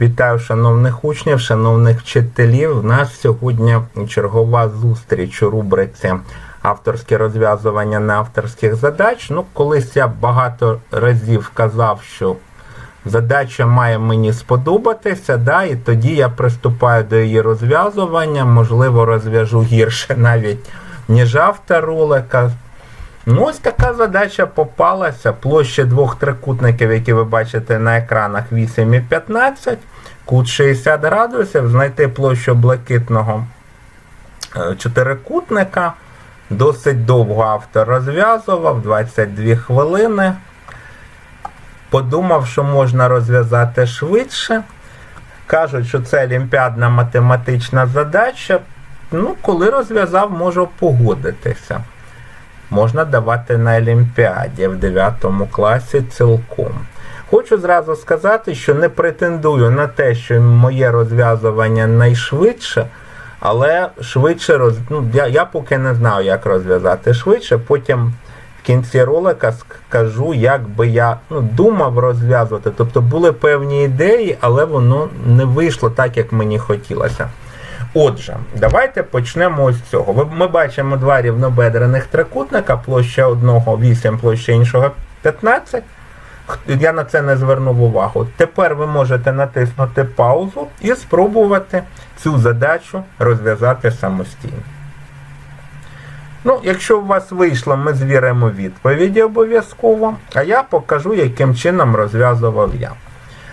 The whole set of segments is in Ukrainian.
Вітаю шановних учнів, шановних вчителів. У нас сьогодні чергова зустріч у рубриці авторське розв'язування неавторських задач. Ну, колись я багато разів казав, що задача має мені сподобатися, да, і тоді я приступаю до її розв'язування, можливо, розв'яжу гірше навіть, ніж автор ролика. Ну, ось така задача попалася. Площа двох трикутників, які ви бачите на екранах 8 і 15, кут 60 градусів, знайти площу блакитного е, чотирикутника. Досить довго автор розв'язував, 22 хвилини. Подумав, що можна розв'язати швидше. Кажуть, що це олімпіадна математична задача. Ну, коли розв'язав, можу погодитися можна давати на Олімпіаді в 9 класі цілком. Хочу зразу сказати, що не претендую на те, що моє розв'язування найшвидше, але швидше роз... ну, я, я поки не знаю, як розв'язати швидше. Потім в кінці ролика скажу, як би я ну, думав розв'язувати. Тобто були певні ідеї, але воно не вийшло так, як мені хотілося. Отже, давайте почнемо з цього. Ми бачимо два рівнобедрених трикутника, площа одного 8, площа іншого 15. Я на це не звернув увагу. Тепер ви можете натиснути паузу і спробувати цю задачу розв'язати самостійно. Ну, Якщо у вас вийшло, ми звіримо відповіді обов'язково. А я покажу, яким чином розв'язував я.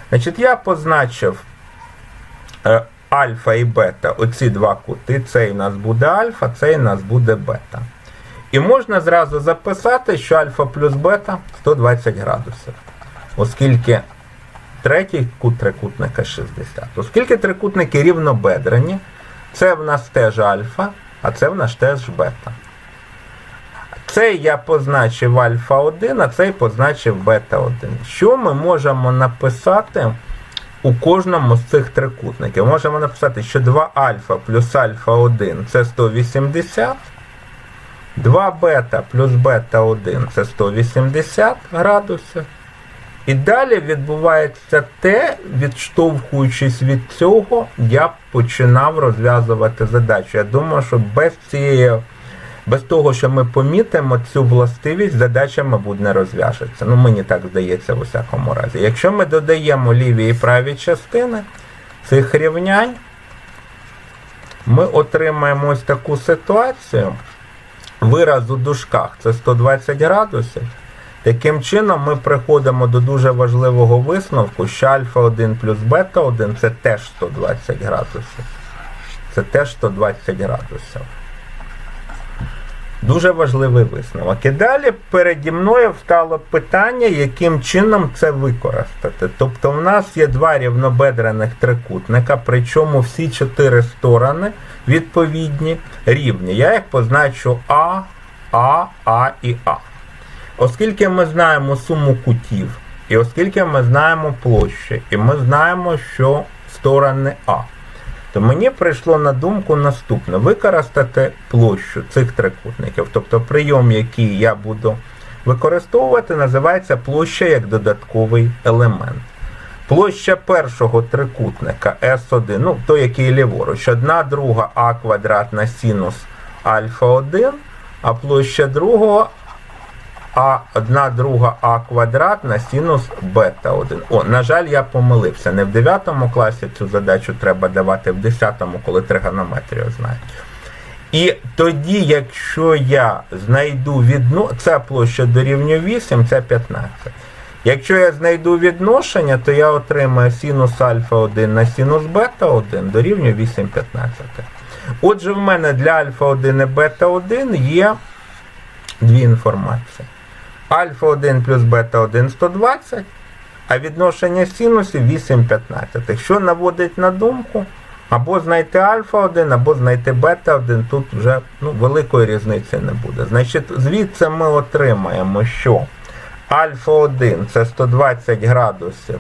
Значить, Я позначив е, альфа і бета, оці два кути, цей у нас буде альфа, цей у нас буде бета. І можна зразу записати, що альфа плюс бета 120 градусів. Оскільки третій кут трикутника 60. Оскільки трикутники рівнобедрені, це в нас теж альфа, а це в нас теж бета. Цей я позначив альфа 1, а цей позначив бета 1. Що ми можемо написати? У кожному з цих трикутників. Можемо написати, що 2 альфа плюс альфа 1 це 180. 2 бета плюс бета 1 це 180 градусів. І далі відбувається те, відштовхуючись від цього, я починав розв'язувати задачу. Я думаю, що без цієї без того, що ми помітимо цю властивість, задача, мабуть, не розв'яжеться. Ну, мені так здається в усякому разі. Якщо ми додаємо ліві і праві частини цих рівнянь, ми отримаємо ось таку ситуацію. Вираз у дужках це 120 градусів. Таким чином, ми приходимо до дуже важливого висновку, що альфа 1 плюс бета 1 це теж 120 градусів. Це теж 120 градусів. Дуже важливий висновок. І далі переді мною встало питання, яким чином це використати. Тобто в нас є два рівнобедрених трикутника, причому всі чотири сторони відповідні рівні. Я їх позначу А, А, А і А. Оскільки ми знаємо суму кутів, і оскільки ми знаємо площі, і ми знаємо, що сторони А то мені прийшло на думку наступне: використати площу цих трикутників. Тобто прийом, який я буду використовувати, називається площа як додатковий елемент. Площа першого трикутника S1, ну, той, який ліворуч, одна друга А квадрат на синус альфа 1, а площа другого а 1 друга А квадрат на синус бета 1. О, на жаль, я помилився. Не в 9 класі цю задачу треба давати в 10, коли тригонометрію знають. І тоді, якщо я знайду відно... це площа дорівнює 8, це 15. Якщо я знайду відношення, то я отримаю синус альфа 1 на синус бета 1 дорівнює 8 15. Отже, в мене для альфа 1 і бета 1 є дві інформації альфа 1 плюс бета 1 120, а відношення синусів 8,15. Що наводить на думку, або знайти альфа 1, або знайти бета 1, тут вже ну, великої різниці не буде. Значить, звідси ми отримаємо, що альфа 1 це 120 градусів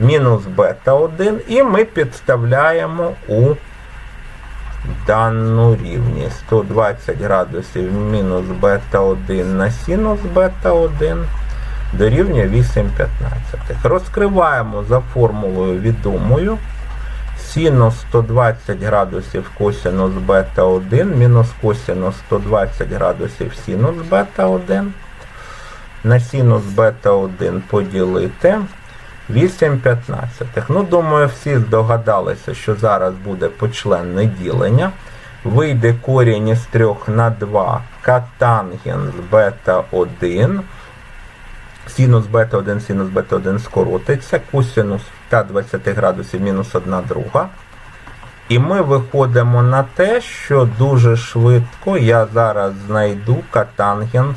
мінус бета 1, і ми підставляємо у дану рівність 120 градусів мінус бета 1 на синус бета 1 дорівнює 8,15. Розкриваємо за формулою відомою. Синус 120 градусів косинус бета 1 мінус косинус 120 градусів синус бета 1. На синус бета 1 поділити 8,15. Ну, думаю, всі здогадалися, що зараз буде почленне ділення. Вийде корінь із 3 на 2 катангенс бета 1. Синус бета 1, синус бета 1 скоротиться, косинус 120 градусів мінус 1 друга. І ми виходимо на те, що дуже швидко я зараз знайду катангенс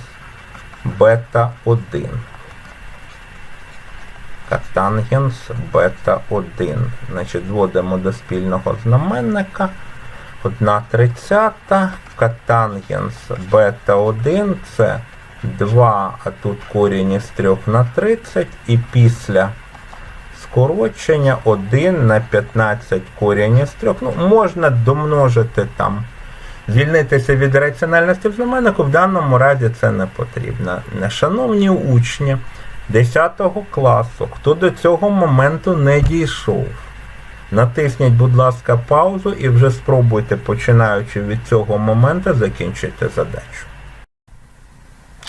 бета 1. Катангенс бета 1. Значить, зводимо до спільного знаменника. 1 тридцята. Катангенс бета 1 це 2, а тут корінь із 3 на 30. І після скорочення 1 на 15 корінь із 3. Ну, можна домножити там. Звільнитися від раціональності в знаменнику в даному разі це не потрібно. Шановні учні 10 класу, хто до цього моменту не дійшов, натисніть, будь ласка, паузу і вже спробуйте, починаючи від цього моменту, закінчити задачу.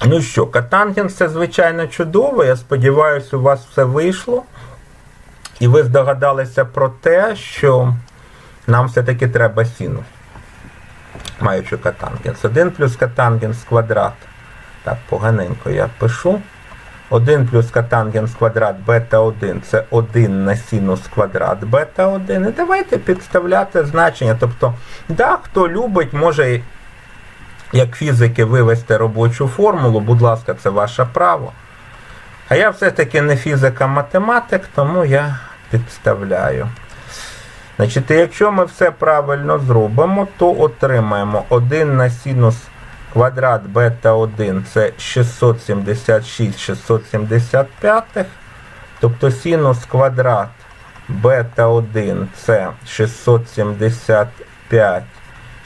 Ну що, катангенс це звичайно чудово. Я сподіваюся, у вас все вийшло. І ви здогадалися про те, що нам все-таки треба синус маючи катангенс. 1 плюс катангенс квадрат. Так, поганенько я пишу. 1 плюс катангенс квадрат бета 1 це 1 на синус квадрат бета 1. І давайте підставляти значення. Тобто, да, хто любить, може, як фізики, вивести робочу формулу, будь ласка, це ваше право. А я все-таки не фізик, а математик, тому я підставляю. Значить, якщо ми все правильно зробимо, то отримаємо 1 на синус квадрат бета 1 це 676 675. Тобто синус квадрат бета 1 це 675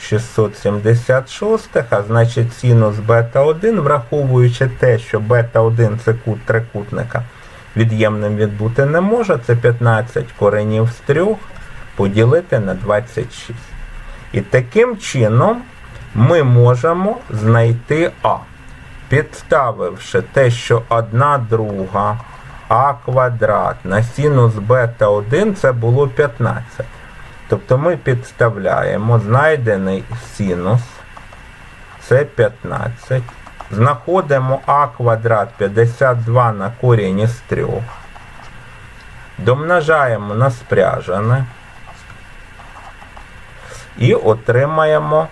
676, а значить синус бета 1, враховуючи те, що бета 1 це кут трикутника, від'ємним відбути не може, це 15 коренів з 3 поділити на 26. І таким чином ми можемо знайти А, підставивши те, що 1 друга А квадрат на синус бета 1 це було 15. Тобто ми підставляємо знайдений синус, це 15. Знаходимо А квадрат 52 на корінь із 3. Домножаємо на спряжене і отримаємо,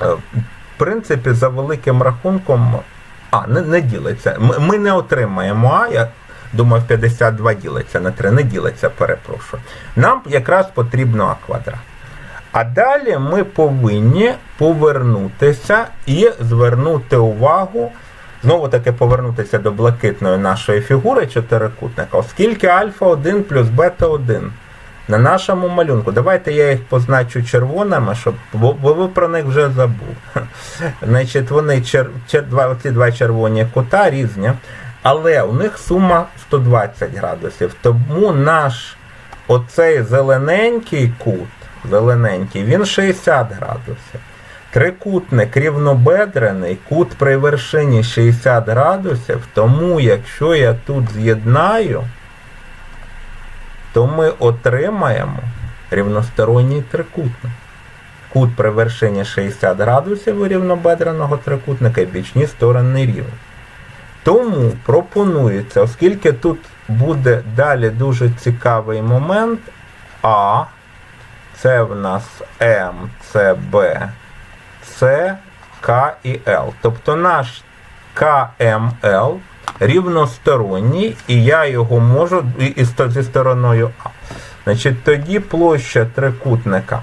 в принципі, за великим рахунком, а, не, не ділиться. Ми, ми не отримаємо А, я думаю, 52 ділиться на 3, не ділиться, перепрошую. Нам якраз потрібно А квадрат. А далі ми повинні повернутися і звернути увагу, знову таки повернутися до блакитної нашої фігури чотирикутника, оскільки альфа 1 плюс бета 1 на нашому малюнку. Давайте я їх позначу червоними, щоб, бо, ви про них вже забув. Значить, вони чер, чер, два, ці два червоні кута різні, але у них сума 120 градусів. Тому наш оцей зелененький кут, зелененький, він 60 градусів. Трикутник рівнобедрений, кут при вершині 60 градусів, тому якщо я тут з'єднаю, то ми отримаємо рівносторонній трикутник. Кут при вершині 60 градусів у рівнобедреного трикутника і бічні сторони рівні. Тому пропонується, оскільки тут буде далі дуже цікавий момент, А, це в нас М, це Б, С, К і Л. Тобто наш КМЛ рівносторонній, і я його можу і, зі стороною А. Значить, тоді площа трикутника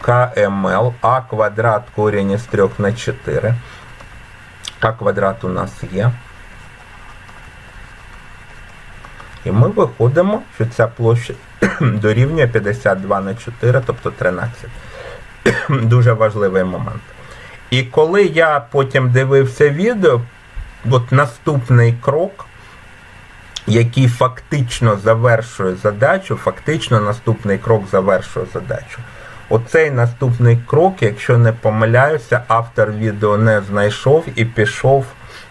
КМЛ, А квадрат корінь із 3 на 4. А квадрат у нас є. І ми виходимо, що ця площа дорівнює 52 на 4, тобто 13. Дуже важливий момент. І коли я потім дивився відео, от наступний крок, який фактично завершує задачу, фактично наступний крок завершує задачу. Оцей наступний крок, якщо не помиляюся, автор відео не знайшов і пішов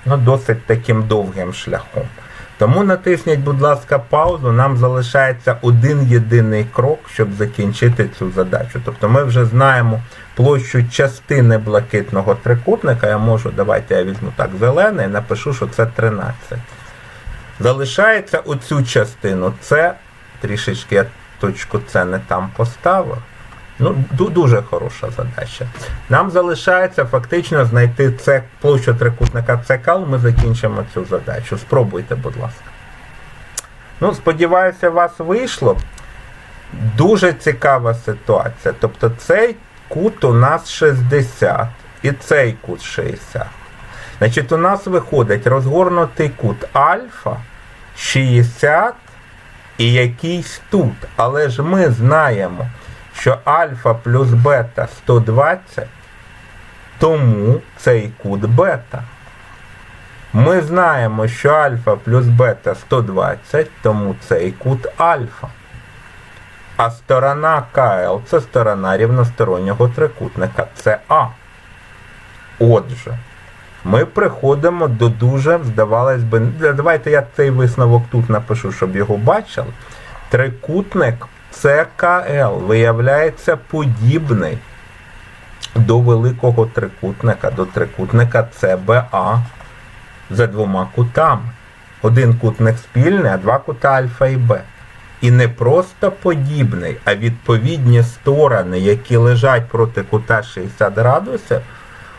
ну, досить таким довгим шляхом. Тому натисніть, будь ласка, паузу. Нам залишається один єдиний крок, щоб закінчити цю задачу. Тобто ми вже знаємо площу частини блакитного трикутника. Я можу, давайте я візьму так зелений, напишу, що це 13. Залишається оцю частину. Це трішечки я точку С не там поставив. Ну, дуже хороша задача. Нам залишається фактично знайти це площу трикутника ЦК, ми закінчимо цю задачу. Спробуйте, будь ласка. Ну, сподіваюся, у вас вийшло. Дуже цікава ситуація. Тобто цей кут у нас 60 і цей кут 60. Значить, у нас виходить розгорнутий кут альфа 60 і якийсь тут. Але ж ми знаємо, що альфа плюс бета 120, тому цей кут бета. Ми знаємо, що альфа плюс бета 120, тому цей кут альфа. А сторона КЛ це сторона рівностороннього трикутника СА. Отже, ми приходимо до дуже, здавалось би, давайте я цей висновок тут напишу, щоб його бачили. Трикутник ЦКЛ виявляється подібний до великого трикутника, до трикутника ЦБА за двома кутами. Один кутник спільний, а два кута альфа і Б. І не просто подібний, а відповідні сторони, які лежать проти кута 60 градусів,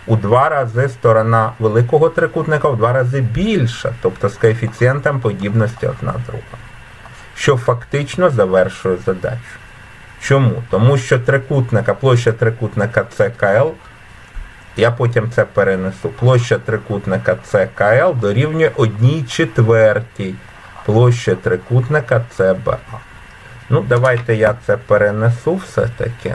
у два рази сторона великого трикутника в два рази більша, тобто з коефіцієнтом подібності одна друга, що фактично завершує задачу. Чому? Тому що трикутника, площа трикутника ЦКЛ, я потім це перенесу, площа трикутника ЦКЛ дорівнює 1 четвертій площі трикутника ЦБА. Ну, давайте я це перенесу все-таки.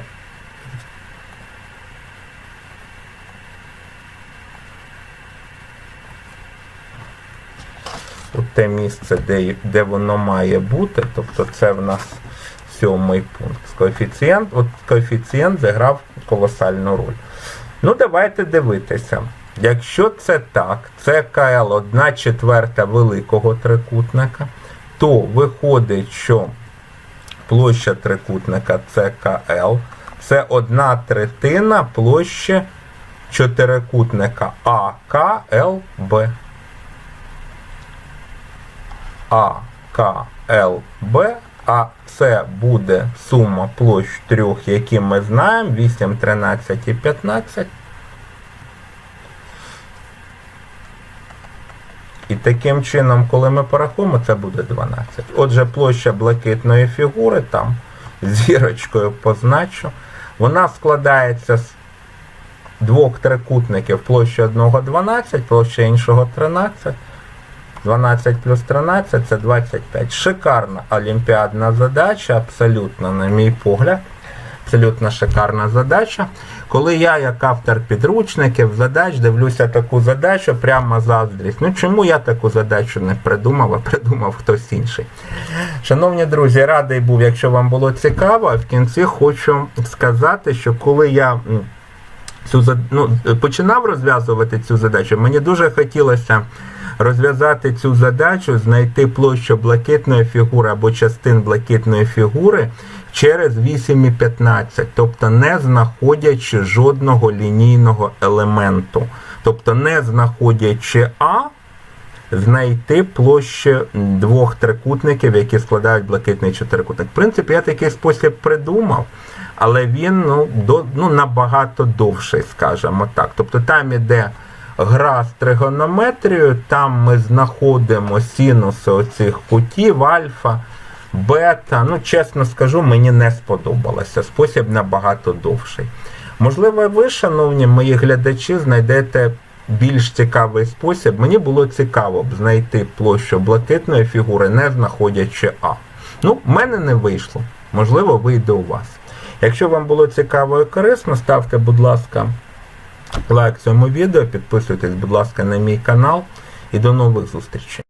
Те місце, де, де воно має бути, тобто це в нас сьомий пункт. Коефіцієнт, от коефіцієнт зіграв колосальну роль. Ну, давайте дивитися. Якщо це так, це КЛ 1 четверта великого трикутника, то виходить, що площа трикутника ЦКЛ це одна третина площі чотирикутника АКЛБ. АКЛБ, а це буде сума площ трьох, які ми знаємо, 8, 13 і 15. І таким чином, коли ми порахуємо, це буде 12. Отже, площа блакитної фігури, там зірочкою позначу, вона складається з двох трикутників площі одного 12, площа іншого 13. 12 плюс 13 це 25. Шикарна олімпіадна задача, абсолютно, на мій погляд. Абсолютно шикарна задача. Коли я, як автор підручників, задач, дивлюся таку задачу, прямо заздрість. Ну чому я таку задачу не придумав, а придумав хтось інший? Шановні друзі, радий був, якщо вам було цікаво, в кінці хочу сказати, що коли я цю ну, починав розв'язувати цю задачу, мені дуже хотілося розв'язати цю задачу, знайти площу блакитної фігури або частин блакитної фігури через 8,15, тобто не знаходячи жодного лінійного елементу. Тобто не знаходячи А, знайти площу двох трикутників, які складають блакитний чотирикутник. В принципі, я такий спосіб придумав, але він ну, до, ну, набагато довший, скажімо так. Тобто там іде гра з тригонометрією, там ми знаходимо синуси оцих кутів, альфа, бета. Ну, чесно скажу, мені не сподобалося. Спосіб набагато довший. Можливо, ви, шановні мої глядачі, знайдете більш цікавий спосіб. Мені було цікаво б знайти площу блакитної фігури, не знаходячи А. Ну, в мене не вийшло. Можливо, вийде у вас. Якщо вам було цікаво і корисно, ставте, будь ласка, лайк цьому відео, підписуйтесь, будь ласка, на мій канал. і до нових зустрічей.